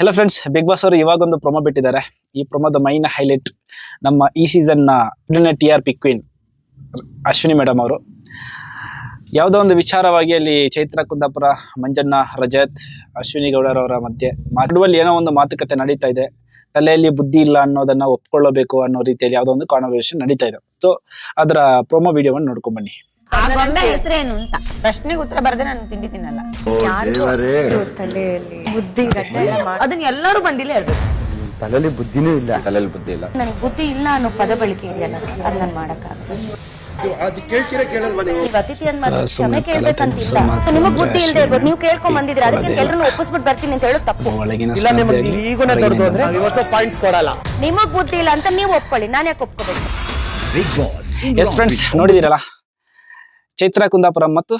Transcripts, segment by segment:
Hello friends big boss ಅವರು ಇವಾಗ ಒಂದು ಪ್ರೊಮೋ ಬಿಟ್ಟಿದ್ದಾರೆ. ಈ ಪ್ರೊಮೋದ ಮೈನ್ ಹೈಲೈಟ್ ನಮ್ಮ ಈ ಸೀಸನ್ನ T R P queen Ashwini madam ಅವರು. ಯಾವುದೋ ಒಂದು ವಿಚಾರವಾಗಿ ಅಲ್ಲಿ ಚೈತ್ರ ಕುಂದಾಪುರ, ಮಂಜಣ್ಣ, ರಜತ್, ಅಶ್ವಿನಿ ಗೌಡರವರ ಮಧ್ಯೆ ಮಾಡುವಲ್ಲಿ ಏನೋ ಒಂದು ಮಾತುಕತೆ ನಡೀತಾ ಇದೆ. ತಲೆಯಲ್ಲಿ ಬುದ್ಧಿ ಇಲ್ಲ ಅನ್ನೋದನ್ನ ಒಪ್ಕೊಳ್ಳಬೇಕು ಅನ್ನೋ ರೀತಿಯಲ್ಲಿ ಯಾವುದೋ ಒಂದು ಕಾನ್ವರ್ಸೇಷನ್ ನಡೀತಾ ಇದೆ. ಸೊ ಅದರ ಪ್ರೊಮೋ ವಿಡಿಯೋವನ್ನು ನೋಡ್ಕೊಂಡ್ ಬನ್ನಿ. ಆ ಗೊಂಬೆ ಹೆಸರೇನು ಅಂತ. ಪ್ರಶ್ನೆಗೆ ಉತ್ತರ ಬರದೆ ನಾನು ತಿಂಡಿ ತಿನ್ನಲ್ಲ. ತಲೆಯಲ್ಲಿ ಬುದ್ಧಿ ಎಲ್ಲ ಮಾಡ್- ಅದನ್ನ ಎಲ್ಲರೂ ಬಂದಿಲ್ಲ ಹೇಳ್ಬೇಕು. ತಲೆಯಲ್ಲಿ ಬುದ್ಧಿನೂ ಇಲ್ಲ. ತಲೆಯಲ್ಲಿ ಬುದ್ಧಿ ಇಲ್ಲ. ನನಗೆ ಬುದ್ಧಿ ಇಲ್ಲ ಅನ್ನೋ ಪದ ಬಳಕೆ ಇದೆಯಲ್ಲ ಸರ್ ಅದು ನಾನು ಮಾಡಕ್ಕಾಗಲ್ಲ ಅದು ಕೇಳ್ತೀರಾ ಕೇಳಲ್ವಾ ನೀವು? ನೀವು ಅತಿಥಿ ಅಂದ್ಮೇಲೆ ಕ್ಷಮೆ ಕೇಳ್ಬೇಕಂತಿಲ್ಲ. ನಿಮಗ್ ಬುದ್ಧಿ ಇರ್ಬೋದು ನೀವು ಕೇಳ್ಕೊಂಡ್ ಬಂದಿದ್ರೆ ಅದಕ್ಕೆ ಎಲ್ಲರನ್ನು ಒಪ್ಪಿಸ್ಬಿಟ್ಟು ಬರ್ತೀನಿ ಅಂತ ಹೇಳೋದು ತಪ್ಪು. ಒಳಗಿನ ಇಲ್ಲ ನಿಮಗೆ ಸ್ಪರ್ಧೆಯಲ್ಲಿ ಈಗೋನೇ ದೊಡ್ಡದು ಅಂದ್ರೆ ಹೊರಗಿನ ಇವತ್ತು ಪಾಯಿಂಟ್ಸ್ ಕೊಡಲ್ಲ. ನಿಮಗ್ ಬುದ್ಧಿ ಇಲ್ಲ ಅಂತ ನೀವು ಒಪ್ಕೊಳ್ಳಿ ನಾನು ಯಾಕೆ ಒಪ್ಕೋಬೇಕು? ಎಸ್ ಫ್ರೆಂಡ್ಸ್ ನೋಡಿದಿರಲ್ಲ ಚೈತ್ರ ಕುಂದಾಪುರ ಮತ್ತು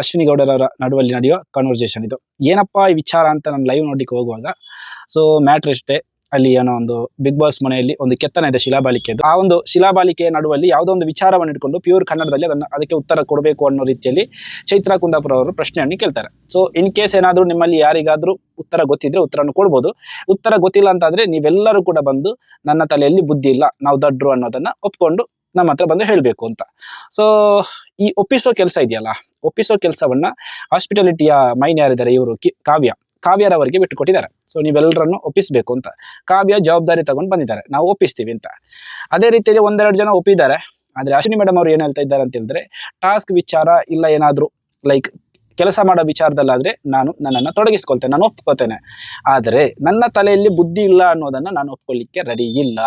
ಅಶ್ವಿನಿ ಗೌಡರವರ ನಡುವಲ್ಲಿ ನಡೆಯುವ ಕನ್ವರ್ಸೇಷನ್ ಇದು. ಏನಪ್ಪಾ ಈ ವಿಚಾರ ಅಂತ ನಾನು ಲೈವ್ ನೋಡ್ಲಿಕ್ಕೆ ಹೋಗುವಾಗ ಸೊ ಮ್ಯಾಟ್ರ್ ಇಷ್ಟೇ ಅಲ್ಲಿ ಏನೋ ಒಂದು ಬಿಗ್ ಬಾಸ್ ಮನೆಯಲ್ಲಿ ಒಂದು ಕೆತ್ತನ ಇದೆ ಶಿಲಾಬಾಲಿಕೆದು ಆ ಒಂದು ಶಿಲಾಬಾಲಿಕೆಯ ನಡುವಲ್ಲಿ ಯಾವುದೋ ಒಂದು ವಿಚಾರವನ್ನು ಇಟ್ಕೊಂಡು ಪ್ಯೂರ್ ಕನ್ನಡದಲ್ಲಿ ಅದನ್ನು ಅದಕ್ಕೆ ಉತ್ತರ ಕೊಡಬೇಕು ಅನ್ನೋ ರೀತಿಯಲ್ಲಿ ಚೈತ್ರ ಕುಂದಾಪುರ ಅವರು ಪ್ರಶ್ನೆಯನ್ನು ಕೇಳ್ತಾರೆ. ಸೊ ಇನ್ ಕೇಸ್ ಏನಾದರೂ ನಿಮ್ಮಲ್ಲಿ ಯಾರಿಗಾದರೂ ಉತ್ತರ ಗೊತ್ತಿದ್ರೆ ಉತ್ತರವನ್ನು ಕೊಡ್ಬೋದು. ಉತ್ತರ ಗೊತ್ತಿಲ್ಲ ಅಂತಾದರೆ ನೀವೆಲ್ಲರೂ ಕೂಡ ಬಂದು ನನ್ನ ತಲೆಯಲ್ಲಿ ಬುದ್ಧಿ ಇಲ್ಲ, ನಾವು ದಡ್ರು ಅನ್ನೋದನ್ನು ಒಪ್ಕೊಂಡು ನಮ್ಮ ಹತ್ರ ಬಂದು ಹೇಳಬೇಕು ಅಂತ. ಸೊ ಈ ಒಪ್ಪಿಸೋ ಕೆಲಸ ಇದೆಯಲ್ಲ, ಒಪ್ಪಿಸೋ ಕೆಲಸವನ್ನ ಹಾಸ್ಪಿಟಾಲಿಟಿಯ ಮೈನ್ ಯಾರಿದ್ದಾರೆ? ಇವರು ಕಾವ್ಯ. ಕಾವ್ಯರವರಿಗೆ ಬಿಟ್ಟುಕೊಟ್ಟಿದ್ದಾರೆ. ಸೊ ನೀವೆಲ್ಲರನ್ನು ಒಪ್ಪಿಸಬೇಕು ಅಂತ. ಕಾವ್ಯ ಜವಾಬ್ದಾರಿ ತಗೊಂಡು ಬಂದಿದ್ದಾರೆ. ನಾವು ಒಪ್ಪಿಸ್ತೀವಿ ಅಂತ. ಅದೇ ರೀತಿಯಲ್ಲಿ ಒಂದೆರಡು ಜನ ಒಪ್ಪಿದ್ದಾರೆ. ಆದರೆ ಅಶ್ವಿನಿ ಮೇಡಮ್ ಅವರು ಏನು ಹೇಳ್ತಾ ಇದ್ದಾರೆ ಅಂತ ಹೇಳಿದ್ರೆ ಟಾಸ್ಕ್ ವಿಚಾರ ಇಲ್ಲ ಏನಾದರೂ ಲೈಕ್ ಕೆಲಸ ಮಾಡೋ ವಿಚಾರದಲ್ಲಾದರೆ ನಾನು ನನ್ನನ್ನು ತೊಡಗಿಸ್ಕೊಳ್ತೇನೆ, ನಾನು ಒಪ್ಕೋತೇನೆ. ಆದರೆ ನನ್ನ ತಲೆಯಲ್ಲಿ ಬುದ್ಧಿ ಇಲ್ಲ ಅನ್ನೋದನ್ನು ನಾನು ಒಪ್ಕೊಳ್ಳಿಕ್ಕೆ ರೆಡಿ ಇಲ್ಲ.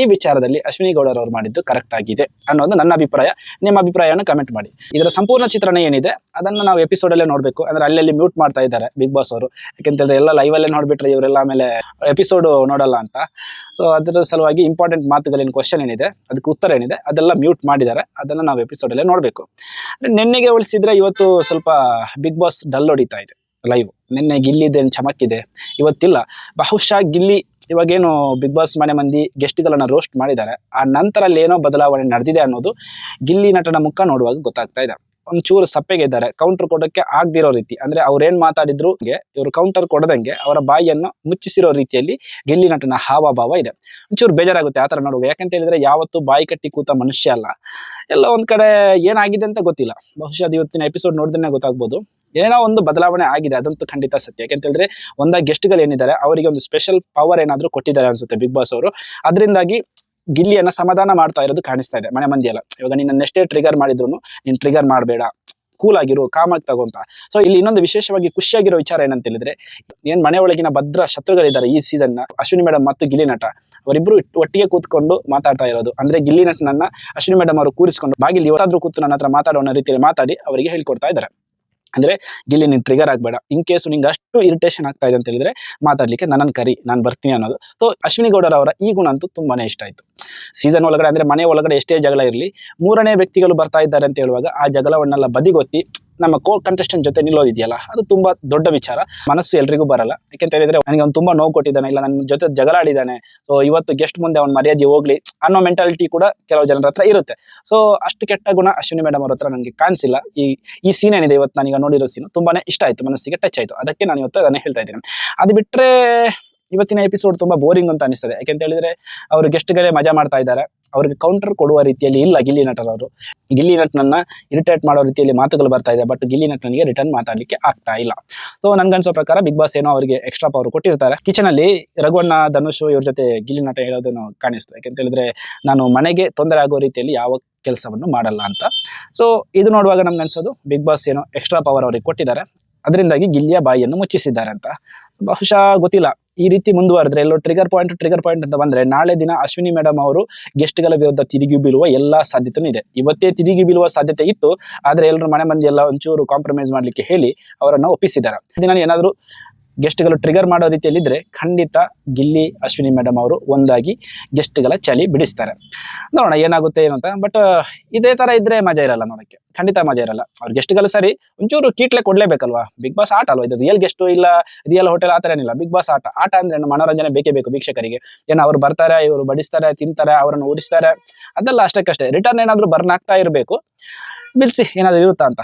ಈ ವಿಚಾರದಲ್ಲಿ ಅಶ್ವಿನಿ ಅವರು ಮಾಡಿದ್ದು ಕರೆಕ್ಟ್ ಆಗಿದೆ ಅನ್ನೋದು ನನ್ನ ಅಭಿಪ್ರಾಯ. ನಿಮ್ಮ ಅಭಿಪ್ರಾಯವನ್ನು ಕಮೆಂಟ್ ಮಾಡಿ. ಇದರ ಸಂಪೂರ್ಣ ಚಿತ್ರಣ ಏನಿದೆ, ಅದನ್ನು ನಾವು ಎಪಿಸೋಡಲ್ಲೇ ನೋಡಬೇಕು. ಅಂದ್ರೆ ಅಲ್ಲಲ್ಲಿ ಮ್ಯೂಟ್ ಮಾಡ್ತಾ ಇದ್ದಾರೆ ಬಿಗ್ ಬಾಸ್ ಅವರು. ಯಾಕೆಂತೇಳಿದ್ರೆ ಎಲ್ಲ ಲೈವಲ್ಲೇ ನೋಡಿಬಿಟ್ರೆ ಇವರೆಲ್ಲ ಆಮೇಲೆ ಎಪಿಸೋಡ್ ನೋಡಲ್ಲ ಅಂತ. ಸೊ ಅದರ ಸಲುವಾಗಿ ಇಂಪಾರ್ಟೆಂಟ್ ಮಾತುಗಳೇನು ಕ್ವಶನ್ ಏನಿದೆ, ಅದಕ್ಕೆ ಉತ್ತರ ಏನಿದೆ, ಅದೆಲ್ಲ ಮ್ಯೂಟ್ ಮಾಡಿದ್ದಾರೆ. ಅದನ್ನು ನಾವು ಎಪಿಸೋಡಲ್ಲೇ ನೋಡಬೇಕು. ನೆನ್ನೆಗೆ ಉಳಿಸಿದ್ರೆ ಇವತ್ತು ಸ್ವಲ್ಪ ಬಿಗ್ ಬಾಸ್ ಡಲ್ ಹೊಡಿತಾ ಇದೆ. ಲೈವ್ ನಿನ್ನೆ ಗಿಲ್ಲಿದೇನು ಚಮಕ್ಕಿದೆ. ಇವತ್ತಿಲ್ಲ. ಬಹುಶಃ ಗಿಲ್ಲಿ ಇವಾಗೇನು ಬಿಗ್ ಬಾಸ್ ಮನೆ ಮಂದಿ ಗೆಸ್ಟ್ಗಳನ್ನು ರೋಸ್ಟ್ ಮಾಡಿದ್ದಾರೆ. ಆ ನಂತರ ಏನೋ ಬದಲಾವಣೆ ನಡೆದಿದೆ ಅನ್ನೋದು ಗಿಲ್ಲಿ ನಟನ ಮುಖ ನೋಡುವಾಗ ಗೊತ್ತಾಗ್ತಾ ಇದೆ. ಒಂಚೂರು ಸಪ್ಪೆಗೆ ಇದ್ದಾರೆ. ಕೌಂಟರ್ ಕೊಡೋಕ್ಕೆ ಆಗದಿರೋ ರೀತಿ. ಅಂದ್ರೆ ಅವ್ರೇನ್ ಮಾತಾಡಿದ್ರು ಇವರು ಕೌಂಟರ್ ಕೊಡದಂಗೆ ಅವರ ಬಾಯಿಯನ್ನು ಮುಚ್ಚಿಸಿರೋ ರೀತಿಯಲ್ಲಿ ಗಿಲ್ಲಿ ನಟನ ಹಾವಭಾವ ಇದೆ. ಒಂಚೂರು ಬೇಜಾರಾಗುತ್ತೆ ಆ ಥರ ನೋಡುವಾಗ. ಯಾಕಂತ ಹೇಳಿದ್ರೆ ಯಾವತ್ತು ಬಾಯಿ ಕಟ್ಟಿ ಕೂತ ಮನುಷ್ಯ ಅಲ್ಲ. ಎಲ್ಲ ಒಂದ್ ಕಡೆ ಏನಾಗಿದೆ ಅಂತ ಗೊತ್ತಿಲ್ಲ. ಬಹುಶಃ ಅದು ಇವತ್ತಿನ ಎಪಿಸೋಡ್ ನೋಡಿದ್ರೆ ಗೊತ್ತಾಗ್ಬೋದು. ಏನೋ ಒಂದು ಬದಲಾವಣೆ ಆಗಿದೆ, ಅದಂತೂ ಖಂಡಿತ ಸತ್ಯ. ಯಾಕೆಂತ ಹೇಳಿದ್ರೆ, ಒಂದ ಗೆಸ್ಟ್ಗಳು ಏನಿದ್ದಾರೆ, ಅವರಿಗೆ ಒಂದು ಸ್ಪೆಷಲ್ ಪವರ್ ಏನಾದರೂ ಕೊಟ್ಟಿದ್ದಾರೆ ಅನ್ಸುತ್ತೆ ಬಿಗ್ ಬಾಸ್ ಅವರು. ಅದರಿಂದಾಗಿ ಗಿಲ್ಲಿಯನ್ನ ಸಮಾಧಾನ ಮಾಡ್ತಾ ಇರೋದು ಕಾಣಿಸ್ತಾ ಇದೆ ಮನೆ ಮಂದಿ ಎಲ್ಲ ಇವಾಗ ನಿನ್ನ ಎಷ್ಟೇ ಟ್ರಿಗರ್ ಮಾಡಿದ್ರು ನೀನ್ ಟ್ರಿಗರ್ ಮಾಡಬೇಡ. ಕೂಲ್ ಆಗಿರು ಕಾಮಾಗಿ ತಗೊಂತ ಸೊ ಇಲ್ಲಿ ಇನ್ನೊಂದು ವಿಶೇಷವಾಗಿ ಖುಷಿಯಾಗಿರೋ ವಿಚಾರ ಏನಂತ ಹೇಳಿದ್ರೆ, ಏನ್ ಮನೆ ಒಳಗಿನ ಭದ್ರ ಶತ್ರುಗಳಿದ್ದಾರೆ ಈ ಸೀಸನ್ನ, ಅಶ್ವಿನಿ ಮೇಡಮ್ ಮತ್ತು ಗಿಲ್ಲಿ ನಟ. ಅವರಿಬ್ರು ಒಟ್ಟಿಗೆ ಕೂತ್ಕೊಂಡು ಮಾತಾಡ್ತಾ ಇರೋದು. ಅಂದ್ರೆ ಗಿಲ್ಲಿ ನಟನನ್ನ ಅಶ್ವಿನಿ ಮೇಡಮ್ ಅವರು ಕೂರಿಸಿಕೊಂಡು, ಬಾಗಿಲಿ ಯಾರಾದ್ರೂ ಕೂತು ನನ್ನ ಹತ್ರ ಮಾತಾಡೋ ರೀತಿಯಲ್ಲಿ ಮಾತಾಡಿ ಅವರಿಗೆ ಹೇಳ್ಕೊಡ್ತಾ ಇದ್ದಾರೆ. ಅಂದ್ರೆ ಇಲ್ಲಿ ನೀನು ಟ್ರಿಗರ್ ಆಗಬೇಡ. ಇನ್ ಕೇಸ್ ನಿಂಗೆ ಅಷ್ಟು ಇರಿಟೇಷನ್ ಆಗ್ತಾ ಇದೆ ಅಂತ ಹೇಳಿದ್ರೆ ಮಾತಾಡ್ಲಿಕ್ಕೆ ನನ್ನನ್ನು ಕರಿ, ನಾನು ಬರ್ತೀನಿ ಅನ್ನೋದು. ಸೊ ಅಶ್ವಿನಿ ಗೌಡರ್ ಅವರ ಈ ಗುಣ ಅಂತೂ ತುಂಬಾನೇ ಇಷ್ಟ ಆಯ್ತು. ಸೀಸನ್ ಒಳಗಡೆ ಅಂದ್ರೆ ಮನೆ ಒಳಗಡೆ ಎಷ್ಟೇ ಜಗಳ ಇರಲಿ, ಮೂರನೇ ವ್ಯಕ್ತಿಗಳು ಬರ್ತಾ ಇದ್ದಾರೆ ಅಂತ ಹೇಳುವಾಗ ಆ ಜಗಳವನ್ನೆಲ್ಲ ಬದಿಗೊತ್ತಿ ನಮ್ಮ ಕೋ ಕಂಟೆಸ್ಟೆಂಟ್ ಜೊತೆ ನಿಲ್ಲೋದಿದೆಯಲ್ಲ? ಅದು ತುಂಬಾ ದೊಡ್ಡ ವಿಚಾರ. ಮನಸ್ಸು ಎಲ್ರಿಗೂ ಬರಲ್ಲ. ಯಾಕೆಂತ ಹೇಳಿದ್ರೆ ನನಗೆ ಅವ್ನು ತುಂಬಾ ನೋವು ಕೊಟ್ಟಿದ್ದಾನೆ, ಇಲ್ಲ ನನ್ನ ಜೊತೆ ಜಗಳ ಆಡಿದ್ದಾನೆ ಸೊ ಇವತ್ತು ಗೆಸ್ಟ್ ಮುಂದೆ ಅವ್ನ ಮರ್ಯಾದೆ ಹೋಗ್ಲಿ ಅನ್ನೋ ಮೆಂಟಾಲಿಟಿ ಕೂಡ ಕೆಲವು ಜನರ ಹತ್ರ ಇರುತ್ತೆ. ಸೊ ಅಷ್ಟು ಕೆಟ್ಟ ಗುಣ ಅಶ್ವಿನಿ ಮೇಡಮ್ ಅವ್ರ ಹತ್ರ ನನಗೆ ಕಾಣಿಸಿಲ್ಲ. ಈ ಈ ಸೀನ್ ಏನಿದೆ ಇವತ್ತು ನಾನೀಗ ನೋಡಿರೋ ಸೀನ್ ತುಂಬಾನೇ ಇಷ್ಟ ಆಯ್ತು. ಮನಸ್ಸಿಗೆ ಟಚ್ ಆಯ್ತು. ಅದಕ್ಕೆ ನಾನು ಇವತ್ತು ಅದನ್ನೇ ಹೇಳ್ತಾ ಇದ್ದೀನಿ. ಅದು ಬಿಟ್ರೆ ಇವತ್ತಿನ ಎಪಿಸೋಡ್ ತುಂಬಾ ಬೋರಿಂಗ್ ಅಂತ ಅನಿಸ್ತದೆ. ಯಾಕೆಂತ ಹೇಳಿದ್ರೆ, ಅವರು ಗೆಸ್ಟ್ಗಳೇ ಮಜಾ ಮಾಡ್ತಾ ಇದ್ದಾರೆ. ಅವ್ರಿಗೆ ಕೌಂಟರ್ ಕೊಡುವ ರೀತಿಯಲ್ಲಿ ಇಲ್ಲ ಗಿಲ್ಲಿ ನಟರವರು ಗಿಲ್ಲಿ ನಟನನ್ನ ಇರಿಟೇಟ್ ಮಾಡೋ ರೀತಿಯಲ್ಲಿ ಮಾತುಗಳು ಬರ್ತಾ ಇದೆ ಬಟ್ ಗಿಲ್ಲಿ ನಟನಿಗೆ ರಿಟರ್ನ್ ಮಾತಾಡಲಿಕ್ಕೆ ಆಗ್ತಾ ಇಲ್ಲ. ಸೊ ನನ್ಗನ್ಸೋ ಪ್ರಕಾರ ಬಿಗ್ ಬಾಸ್ ಏನೋ ಅವರಿಗೆ ಎಕ್ಸ್ಟ್ರಾ ಪವರ್ ಕೊಟ್ಟಿರ್ತಾರೆ. ಕಿಚನ್ ಅಲ್ಲಿ ರಘುವಣ್ಣ, ಧನುಷ್ ಇವ್ರ ಜೊತೆ ಗಿಲ್ಲಿ ನಟ ಹೇಳೋದನ್ನು ಕಾಣಿಸ್ತು. ಯಾಕೆಂತ ಹೇಳಿದ್ರೆ, ನಾನು ಮನೆಗೆ ತೊಂದರೆ ಆಗೋ ರೀತಿಯಲ್ಲಿ ಯಾವ ಕೆಲಸವನ್ನು ಮಾಡಲ್ಲ ಅಂತ. ಸೊ ಇದು ನೋಡುವಾಗ ನಮ್ಗೆ ಅನ್ಸೋದು ಬಿಗ್ ಬಾಸ್ ಏನೋ ಎಕ್ಸ್ಟ್ರಾ ಪವರ್ ಅವ್ರಿಗೆ ಕೊಟ್ಟಿದ್ದಾರೆ. ಅದರಿಂದಾಗಿ ಗಿಲ್ಲಿಯ ಬಾಯಿಯನ್ನು ಮುಚ್ಚಿಸಿದ್ದಾರೆ ಅಂತ. ಬಹುಶಃ ಗೊತ್ತಿಲ್ಲ. ಈ ರೀತಿ ಮುಂದುವರೆದ್ರೆ, ಎಲ್ಲೋ ಟ್ರಿಗರ್ ಪಾಯಿಂಟ್ ಟ್ರಿಗರ್ ಪಾಯಿಂಟ್ ಅಂತ ಬಂದ್ರೆ, ನಾಳೆ ದಿನ ಅಶ್ವಿನಿ ಮೇಡಮ್ ಅವರು ಗೆಸ್ಟ್ಗಳ ವಿರುದ್ಧ ತಿರುಗಿ ಬೀಳುವ ಎಲ್ಲಾ ಸಾಧ್ಯತೆಯೂ ಇದೆ. ಇವತ್ತೇ ತಿರುಗಿ ಬೀಳುವ ಸಾಧ್ಯತೆ ಇತ್ತು, ಆದ್ರೆ ಎಲ್ಲರೂ ಮನೆ ಮಂದಿ ಎಲ್ಲ ಒಂಚೂರು ಕಾಂಪ್ರಮೈಸ್ ಮಾಡ್ಲಿಕ್ಕೆ ಹೇಳಿ ಅವರನ್ನ ಒಪ್ಪಿಸಿದ್ದಾರೆ ದಿನ ಏನಾದರೂ ಗೆಸ್ಟ್ಗಳು ಟ್ರಿಗರ್ ಮಾಡೋ ರೀತಿಯಲ್ಲಿದ್ರೆ ಖಂಡಿತ ಗಿಲ್ಲಿ, ಅಶ್ವಿನಿ ಮೇಡಮ್ ಅವರು ಒಂದಾಗಿ ಗೆಸ್ಟ್ಗಳ ಚಳಿ ಬಿಡಿಸ್ತಾರೆ. ನೋಡೋಣ ಏನಾಗುತ್ತೆ ಏನು ಅಂತ. ಬಟ್ ಇದೇ ತರ ಇದ್ರೆ ಮಜಾ ಇರಲ್ಲ ನೋಡಕ್ಕೆ. ಖಂಡಿತ ಮಜಾ ಇರಲ್ಲ. ಅವ್ರ ಗೆಸ್ಟ್ಗಳು ಸರಿ, ಒಂಚೂರು ಕೀಟ್ಲೆ ಕೊಡ್ಲೇಬೇಕಲ್ವಾ? ಬಿಗ್ ಬಾಸ್ ಆಟ ಅಲ್ವಾ ಇದು? ರಿಯಲ್ ಗೆಸ್ಟ್ ಇಲ್ಲ ರಿಯಲ್ ಹೋಟೆಲ್ ಆ ಥರ ಏನಿಲ್ಲ. ಬಿಗ್ ಬಾಸ್ ಆಟ. ಆಟ ಅಂದ್ರೆ ಮನೋರಂಜನೆ ಬೇಕೇ ಬೇಕು ವೀಕ್ಷಕರಿಗೆ. ಏನೋ ಅವ್ರು ಬರ್ತಾರೆ, ಇವರು ಬಡಿಸ್ತಾರೆ, ತಿಂತಾರೆ, ಅವರನ್ನು ಉರಿಸ್ತಾರೆ ಅದೆಲ್ಲ ಅಷ್ಟಕ್ಕಷ್ಟೇ. ರಿಟರ್ನ್ ಏನಾದ್ರು ಬರ್ನ್ ಆಗ್ತಾ ಇರಬೇಕು. ಬಿಲ್ಸಿ ಏನಾದ್ರು ಇರುತ್ತಾ ಅಂತ.